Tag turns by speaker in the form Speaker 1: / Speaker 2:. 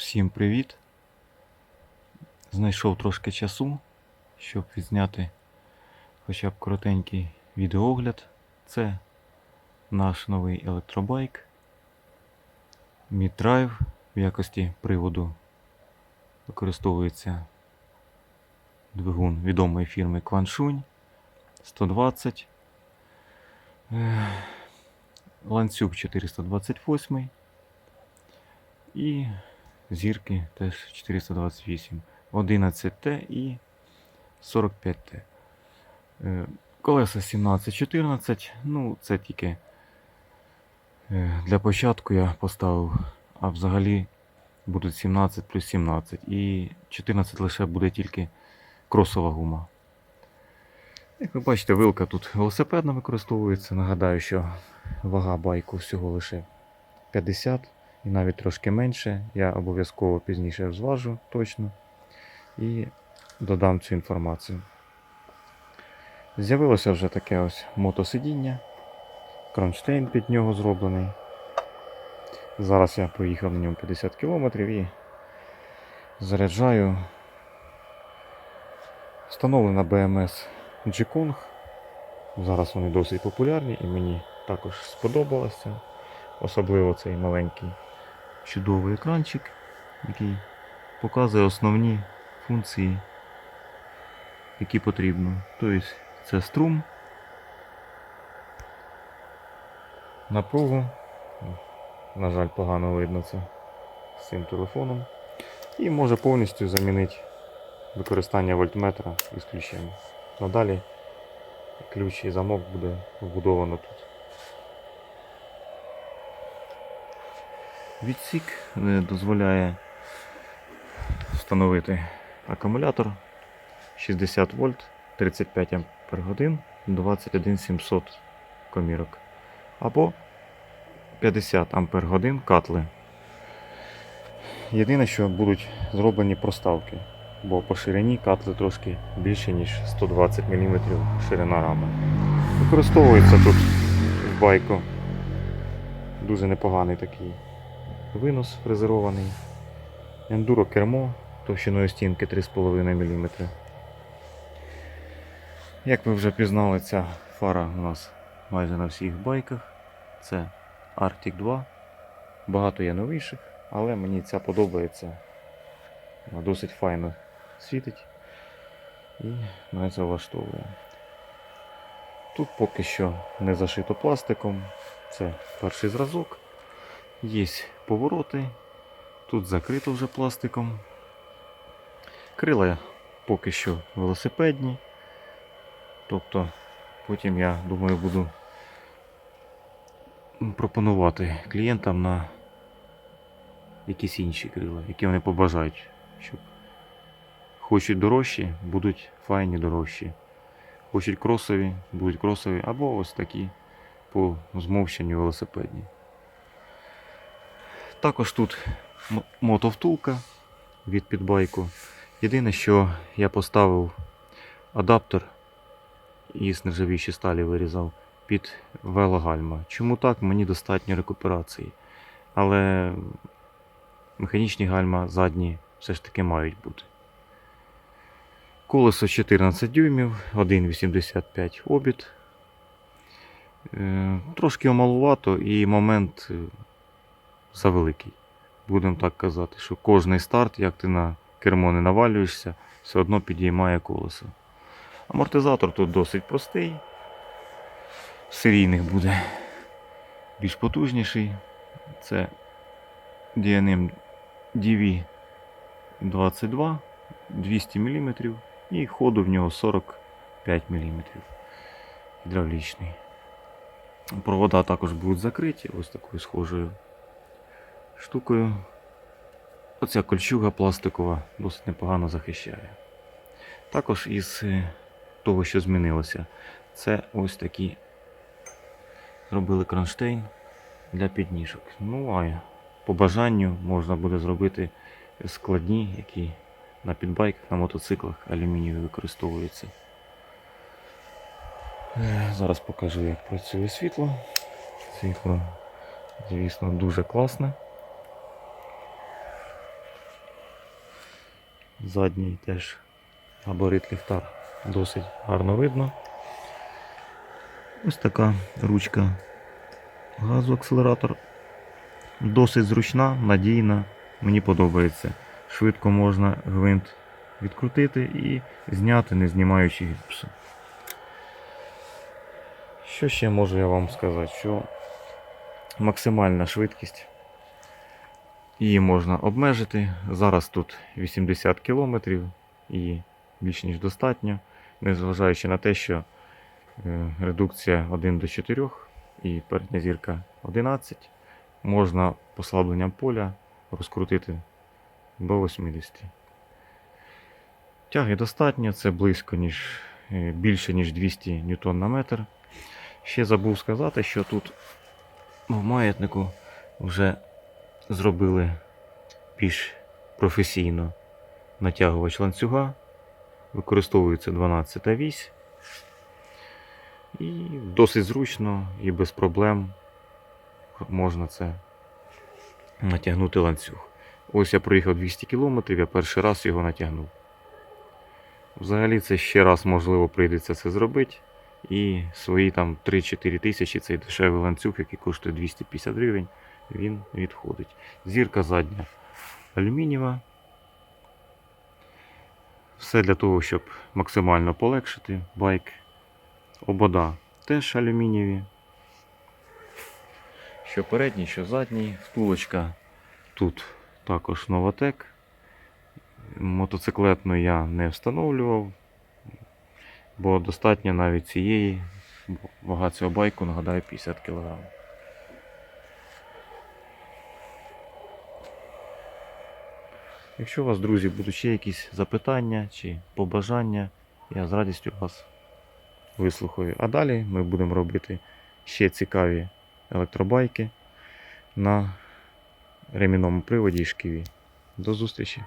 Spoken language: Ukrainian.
Speaker 1: Всім привіт! Знайшов трошки часу, щоб відзняти хоча б коротенький відеоогляд. Це наш новий електробайк Mid-Drive в якості приводу використовується двигун відомої фірми Quanshun 120. Ланцюг 428 і зірки теж 428, 11Т і 45Т. Е, Колеса 17-14, ну це тільки е, для початку я поставив, а взагалі будуть 17 плюс 17 і 14 лише буде тільки кросова гума. Як ви бачите, вилка тут велосипедна використовується. Нагадаю, що вага байку всього лише 50 і навіть трошки менше. Я обов'язково пізніше зважу точно і додам цю інформацію. З'явилося вже таке ось мотосидіння. Кронштейн під нього зроблений. Зараз я проїхав на ньому 50 км і заряджаю. Встановлена BMS G-Kong. Зараз вони досить популярні і мені також сподобалося. Особливо цей маленький чудовий екранчик, який показує основні функції, які потрібно. Тобто це струм, напругу. На жаль, погано видно це з цим телефоном. І може повністю замінити використання вольтметра із ключем. Надалі ключ і замок буде вбудовано тут. Відсік дозволяє встановити акумулятор 60 вольт 35 ампер годин 21700 комірок або 50 ампер катли. Єдине, що будуть зроблені проставки, бо по ширині катли трошки більше, ніж 120 мм ширина рами. Використовується тут в байку дуже непоганий такий винос фрезерований. Ендуро кермо товщиною стінки 3,5 мм. Як ви вже пізнали, ця фара у нас майже на всіх байках. Це Arctic 2. Багато є новіших, але мені ця подобається. Вона досить файно світить і мене це влаштовує. Тут поки що не зашито пластиком. Це перший зразок. Є повороти. Тут закрито вже пластиком. Крила поки що велосипедні. Тобто потім я думаю буду пропонувати клієнтам на якісь інші крила, які вони побажають. Щоб хочуть дорожчі, будуть файні дорожчі. Хочуть кросові, будуть кросові, або ось такі по змовченню велосипедні. Також тут мотовтулка від підбайку. Єдине, що я поставив адаптер із нержавіючої сталі вирізав під велогальма. Чому так? Мені достатньо рекуперації. Але механічні гальма задні все ж таки мають бути. Колесо 14 дюймів, 1,85 обід. Е, Трошки омалувато і момент е, завеликий. Будемо так казати, що кожний старт, як ти на кермо не навалюєшся, все одно підіймає колесо. Амортизатор тут досить простий. Серійних буде більш потужніший. Це DNM DV22 200 мм і ходу в нього 45 мм. Гідравлічний. Провода також будуть закриті ось такою схожою штукою. Оця кольчуга пластикова досить непогано захищає. Також із е, того, що змінилося, це ось такі зробили кронштейн для підніжок. Ну, а по бажанню можна буде зробити складні, які на підбайках, на мотоциклах алюмінієві використовуються. Е, Зараз покажу, як працює світло. Світло, звісно, дуже класне. Задній теж габарит ліхтар досить гарно видно. Ось така ручка газу акселератор. Досить зручна, надійна. Мені подобається. Швидко можна гвинт відкрутити і зняти, не знімаючи гіпсу. Що ще можу я вам сказати? Що максимальна швидкість. Її можна обмежити. Зараз тут 80 км і більш ніж достатньо, незважаючи на те, що е, редукція 1 до 4 і передня зірка 11, можна послабленням поля розкрутити до 80. Тяги достатньо, це близько ніж е, більше ніж 200 ньютон на метр. Ще забув сказати, що тут в маятнику вже зробили більш професійно натягувач ланцюга. Використовується 12 вісь. І досить зручно і без проблем можна це натягнути ланцюг. Ось я проїхав 200 км, я перший раз його натягнув. Взагалі це ще раз можливо прийдеться це зробити. І свої там 3-4 тисячі цей дешевий ланцюг, який коштує 250 гривень, він відходить. Зірка задня алюмінієва. Все для того, щоб максимально полегшити байк. Обода теж алюмінієві. Що передній, що задній. Втулочка тут також Новотек. Мотоциклетну я не встановлював, бо достатньо навіть цієї. Вага цього байку, нагадаю, 50 кг. Якщо у вас, друзі, будуть ще якісь запитання чи побажання, я з радістю вас вислухаю. А далі ми будемо робити ще цікаві електробайки на ремінному приводі і шківі. До зустрічі!